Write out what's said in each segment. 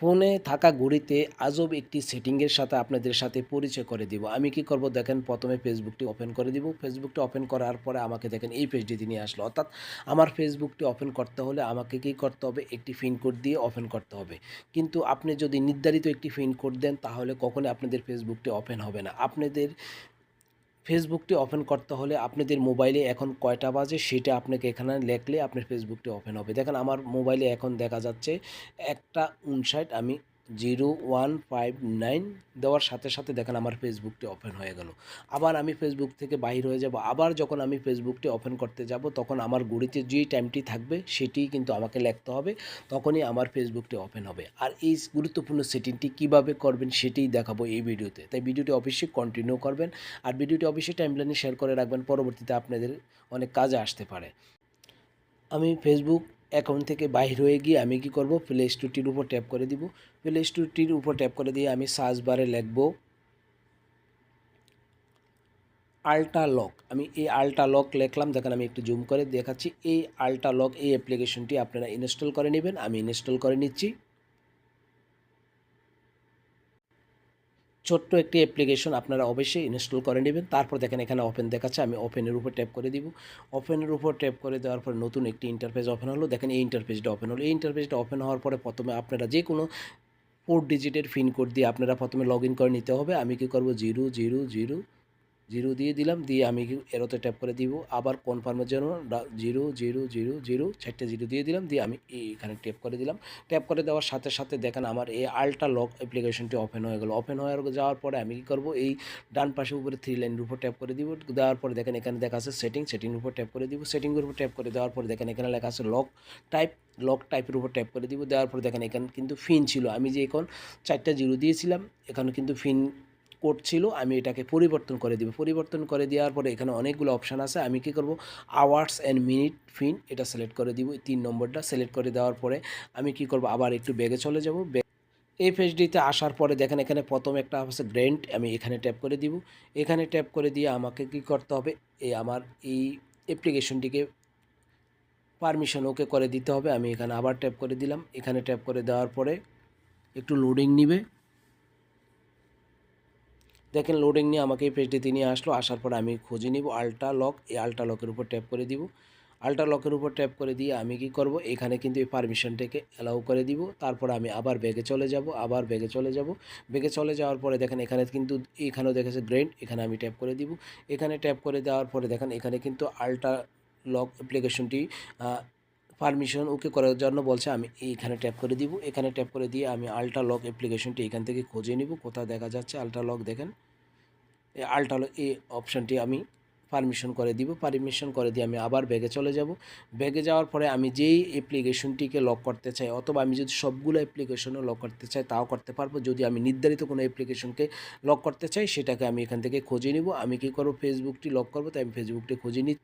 ফোনে থাকা ঘড়িতে আজব একটি সেটিংয়ের সাথে আপনাদের সাথে পরিচয় করে দিব। আমি কি করব? দেখেন, প্রথমে ফেসবুকটি ওপেন করে দিব। ফেসবুকটি ওপেন করার পরে আমাকে দেখেন, এই পেজটি নিয়ে আসলো। অর্থাৎ আমার ফেসবুকটি ওপেন করতে হলে আমাকে কি করতে হবে? একটি পিন কোড দিয়ে ওপেন করতে হবে। কিন্তু আপনি যদি নির্ধারিত একটি পিন কোড দেন, তাহলে কখনোই আপনাদের ফেসবুকটি ওপেন হবে না। আপনাদের ফেসবুকটি ওপেন করতে হলে আপনাদের মোবাইলে এখন কয়টা বাজে সেটা আপনাকে এখানে লেখলে আপনার ফেসবুকটি ওপেন হবে। দেখেন আমার মোবাইলে এখন দেখা যাচ্ছে একটা উনষাট, আমি জিরো ওয়ান ফাইভ নাইন দেওয়ার সাথে সাথে দেখেন আমার ফেসবুকটি ওপেন হয়ে গেল। আবার আমি ফেসবুক থেকে বাহির হয়ে যাব। আবার যখন আমি ফেসবুকটি ওপেন করতে যাব, তখন আমার ঘড়িতে যে টাইমটি থাকবে সেটি কিন্তু আমাকে লিখতে হবে। তখনই আমার ফেসবুকটি ওপেন হবে। আর এই গুরুত্বপূর্ণ সেটিংটি কীভাবে করবেন, সেটিই দেখাবো এই ভিডিওতে। তাই ভিডিওটি অবশ্যই কন্টিনিউ করবেন। আর ভিডিওটি অবশ্যই টাইমলাইনে শেয়ার করে রাখবেন। পরবর্তীতে আপনাদের অনেক কাজে আসতে পারে। আমি ফেসবুক অ্যাকাউন্ট থেকে বাইর হয়ে গিয়ে আমি কি করব? প্লে স্টোরটির উপর ট্যাপ করে দিব। প্লে স্টোরটির উপর ট্যাপ করে দিয়ে আমি সার্চ বারে লিখব আল্ট্রা লক আমি এই আল্ট্রা লক লিখলাম, দেখেন আমি একটু জুম করে দেখাচ্ছি। এই আল্ট্রা লক এই অ্যাপ্লিকেশনটি আপনারা ইনস্টল করে নেবেন। আমি ইনস্টল করে নিচ্ছি। ছোট্ট একটি অ্যাপ্লিকেশন আপনারা অবশ্যই ইনস্টল করে নেবেন। তারপর দেখেন এখানে ওপেন দেখাচ্ছে, আমি ওপেনের উপর ট্যাপ করে দিব। ওপেনের উপর ট্যাপ করে দেওয়ার পর নতুন একটি ইন্টারফেস ওপেন হলো। দেখেন এই ইন্টারফেসটা ওপেন হলো। এই ইন্টারফেসটা ওপেন হওয়ার পরে প্রথমে আপনারা যে কোনো ফোর ডিজিটের পিন কোড দিয়ে আপনারা প্রথমে লগ ইন করে নিতে হবে। আমি কী করব? জিরো জিরো জিরো জিরো দিয়ে দিলাম, দিয়ে আমি এরোতে ট্যাপ করে দিব, আবার কনফার্মের জন্য জিরো জিরো জিরো জিরো, চারটে জিরো দিয়ে দিলাম, দিয়ে আমি এখানে ট্যাপ করে দিলাম। ট্যাপ করে দেওয়ার সাথে সাথে দেখেন আমার এই আল্ট্রা লক অ্যাপ্লিকেশনটি ওপেন হয়ে গেল। ওপেন হয়ে যাওয়ার পরে আমি কি করব, এই ডান পাশে উপরে থ্রি লাইনের উপর ট্যাপ করে দিব, দেওয়ার পরে দেখেন এখানে দেখা আছে সেটিং সেটিংয়ের উপর ট্যাপ করে দিব সেটিংয়ের উপর ট্যাপ করে দেওয়ার পরে দেখেন এখানে লেখা আছে লক টাইপ লক টাইপের উপর ট্যাপ করে দিব, দেওয়ার পরে দেখেন এখানে কিন্তু ফিন ছিল। আমি যে এখন চারটা জিরো দিয়েছিলাম, এখানে কিন্তু ফিন কোড ছিল আমি এটাকে পরিবর্তন করে দিব। পরিবর্তন করে দেওয়ার পরে এখানে অনেকগুলো অপশান আছে। আমি কি করব? আওয়ার্স অ্যান্ড মিনিট ফিন এটা সিলেক্ট করে দিব। তিন নম্বরটা সিলেক্ট করে দেওয়ার পরে আমি কি করব? আবার একটু বেগে চলে যাব। এই আসার পরে দেখেন এখানে প্রথম একটা আছে গ্র্যান্ট আমি এখানে ট্যাপ করে দিব। এখানে ট্যাপ করে দিয়ে আমাকে কি করতে হবে? এই আমার এই অ্যাপ্লিকেশনটিকে পারমিশন ওকে করে দিতে হবে। আমি এখানে আবার ট্যাপ করে দিলাম। এখানে ট্যাপ করে দেওয়ার পরে একটু লোডিং নিবে। দেখেন লোডিং নিয়ে আমাকে এই পেজটিতে নিয়ে আসলো, আসার পরে আমি খুঁজে নিব আল্ট্রা লক এই আল্ট্রা লকের উপর ট্যাপ করে দিব। আল্ট্রা লকের উপর ট্যাপ করে দিয়ে আমি কি করব? এখানে কিন্তু এই পারমিশনটাকে অ্যালাউ করে দিব। তারপর আমি আবার ব্যাগে চলে যাব, আবার ব্যাগে চলে যাব। ব্যাগে চলে যাওয়ার পরে দেখেন এখানে কিন্তু এখানেও দেখেছে গ্রেন্ড এখানে আমি ট্যাপ করে দিব। এখানে ট্যাপ করে দেওয়ার পরে দেখেন এখানে কিন্তু আল্ট্রা লক অ্যাপ্লিকেশনটি পারমিশন ওকে করার জন্য বলছে, আমি এইখানে ট্যাপ করে দিব। এখানে ট্যাপ করে দিয়ে আমি আল্ট্রা লক অ্যাপ্লিকেশনটি এখান থেকে খুঁজে নিব কোথায় দেখা যাচ্ছে আল্ট্রা লক দেখেন। এই আল্ট্রা লক এই অপশানটি আমি পারমিশন করে দিব। পারমিশন করে দিয়ে আমি আবার ব্যাগে চলে যাব। ব্যাগে যাওয়ার পরে আমি যেই অ্যাপ্লিকেশনটিকে লক করতে চাই, অথবা আমি যদি সবগুলো অ্যাপ্লিকেশনও লক করতে চাই, তাও করতে পারব। যদি আমি নির্ধারিত কোনো অ্যাপ্লিকেশনকে লক করতে চাই, সেটাকে আমি এখান থেকে খুঁজে নিব। আমি কী করব? ফেসবুকটি লক করব, তাই আমি ফেসবুকটি খুঁজে নিই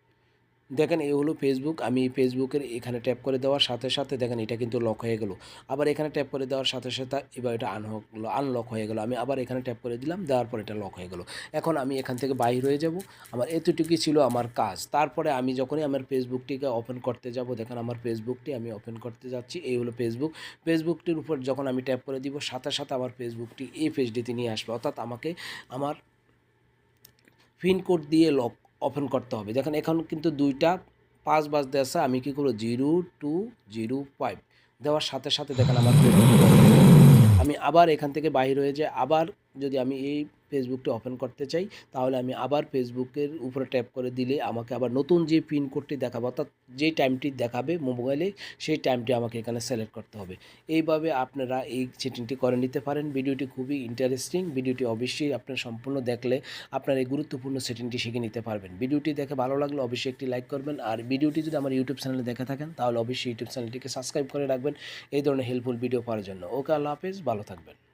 দেখেন এই হলো ফেসবুক আমি ফেসবুকের এখানে ট্যাপ করে দেওয়ার সাথে সাথে দেখেন, এটা কিন্তু লক হয়ে গেল। আবার এখানে ট্যাপ করে দেওয়ার সাথে সাথে এবার এটা আনহক আনলক হয়ে গেল। আমি আবার এখানে ট্যাপ করে দিলাম, দেওয়ার পর এটা লক হয়ে গেল। এখন আমি এখান থেকে বাইর হয়ে যাব। আমার এতটুকুই ছিল আমার কাজ। তারপরে আমি যখনই আমার ফেসবুকটিকে ওপেন করতে যাব, দেখেন, আমার ফেসবুকটি আমি ওপেন করতে যাচ্ছি। এই হলো ফেসবুক ফেসবুকটির উপর যখন আমি ট্যাপ করে দিব, সাথে সাথে আমার ফেসবুকটি এই পেজটিতে নিয়ে আসবে। অর্থাৎ আমাকে আমার পিনকোড দিয়ে লক ওপেন করতে হবে। দেখেন এখন কিন্তু দুইটা পাঁচ বাজতে আছে, আমি কী করব? জিরো, টু, জিরো ফাইভ দেওয়ার সাথে সাথে দেখেন আমার আমি আবার এখান থেকে বাহির হয়ে যাই আবার যদি আমি এই ফেসবুকটা ওপেন করতে চাই, তাহলে আমি আবার ফেসবুকের উপরে ট্যাপ করে দিলে আমাকে আবার নতুন যে পিন কোডটি দেখাবো, অর্থাৎ যে টাইমটি দেখাবে মোবাইলে সেই টাইমটি আমাকে এখানে সিলেক্ট করতে হবে। এইভাবে আপনারা এই সেটিংটি করে নিতে পারেন। ভিডিওটি খুবই ইন্টারেস্টিং ভিডিওটি অবশ্যই আপনার সম্পূর্ণ দেখলে আপনার এই গুরুত্বপূর্ণ সেটিংটি শিখে নিতে পারবেন। ভিডিওটি দেখে ভালো লাগলে অবশ্যই একটি লাইক করবেন, আর ভিডিওটি যদি আমার ইউটিউব চ্যানেলে দেখে থাকেন, তাহলে অবশ্যই ইউটিউব চ্যানেলটিকে সাবস্ক্রাইব করে রাখবেন। এই ধরনের হেল্পফুল ভিডিও পাওয়ার জন্য। ওকে, আল্লাহ হাফেজ, ভালো থাকবেন।